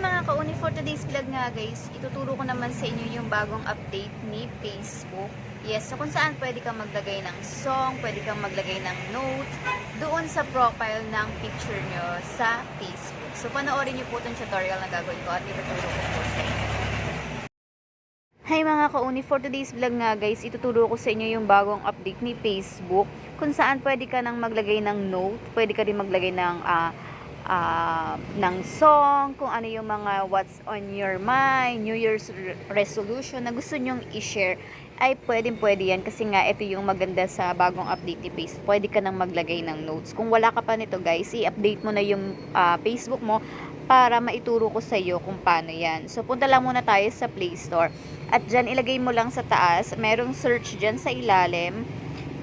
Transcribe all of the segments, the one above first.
mga kauni, for today's vlog nga guys, ituturo ko naman sa inyo yung bagong update ni Facebook. Yes, so kung saan pwede kang maglagay ng song, pwede kang maglagay ng note doon sa profile ng picture nyo sa Facebook. So panoorin nyo po itong tutorial na gagawin ko at ituturo ko po sa inyo. Hi mga kauni, for today's vlog nga guys, ituturo ko sa inyo yung bagong update ni Facebook kung saan pwede ka nang maglagay ng note, pwede ka rin maglagay ng ah, ah, ng song, kung ano yung mga what's on your mind, New Year's re- resolution na gusto nyong i-share, ay pwedeng pwede yan kasi nga ito yung maganda sa bagong update ni Facebook. Pwede ka nang maglagay ng notes. Kung wala ka pa nito guys, i-update mo na yung ah, Facebook mo para maituro ko sa iyo kung paano yan. So punta lang muna tayo sa Play Store. At dyan ilagay mo lang sa taas, merong search dyan sa ilalim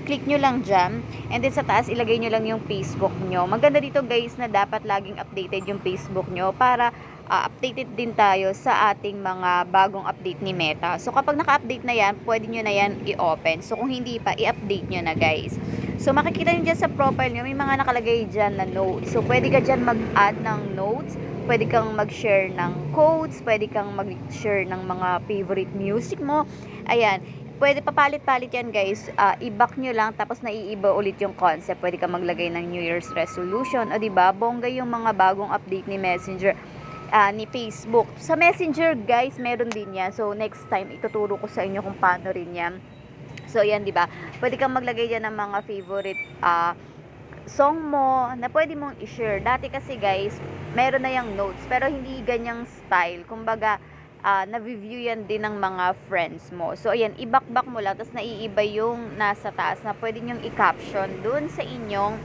click nyo lang dyan. And then sa taas, ilagay nyo lang yung Facebook nyo. Maganda dito guys na dapat laging updated yung Facebook nyo para ah, updated din tayo sa ating mga bagong update ni Meta. So kapag naka-update na yan, pwede nyo na yan i-open. So kung hindi pa, i-update nyo na guys. So makikita nyo dyan sa profile nyo, may mga nakalagay dyan na notes. So pwede ka dyan mag-add ng notes, pwede kang mag-share ng quotes, pwede kang mag-share ng mga favorite music mo. Ayan, pwede papalit-palit yan guys. Ah, i-back nyo lang tapos naiiba ulit yung concept. Pwede ka maglagay ng New Year's resolution. O di ba bongga yung mga bagong update ni Messenger ah, ni Facebook. Sa Messenger guys, meron din yan. So next time ituturo ko sa inyo kung paano rin yan. So yan, di ba? Pwede kang maglagay dyan ng mga favorite ah, song mo na pwede mong i-share. Dati kasi guys, meron na yung notes pero hindi ganyang style. Kumbaga, ah na-review yan din ng mga friends mo. So, ayan, i-back-back mo lang, tapos naiiba yung nasa taas na pwede nyong i-caption dun sa inyong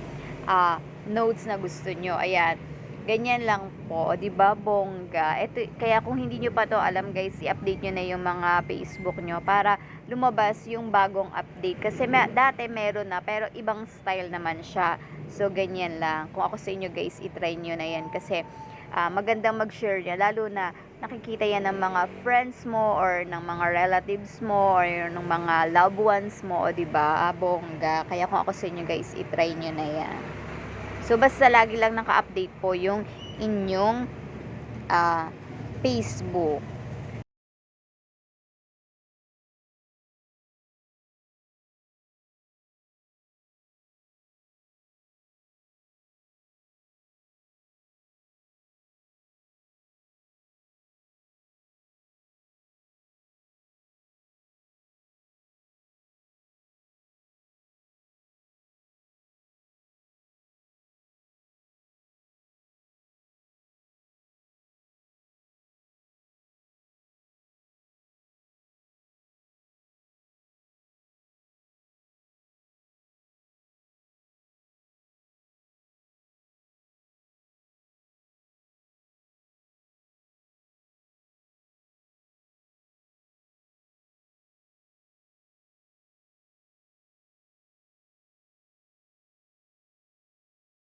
ah, notes na gusto nyo. Ayan, ganyan lang po, 'di ba bongga? Ito, kaya kung hindi nyo pa to alam guys, i-update nyo na yung mga Facebook nyo para lumabas yung bagong update. Kasi ma- dati meron na, pero ibang style naman siya. So, ganyan lang. Kung ako sa inyo guys, itry nyo na yan kasi ah, magandang mag-share niya. Lalo na nakikita yan ng mga friends mo or ng mga relatives mo or ng mga loved ones mo, o di ba? Ah, bongga. Kaya kung ako sa inyo guys, itry nyo na yan. So, basta lagi lang naka-update po yung inyong ah, Facebook.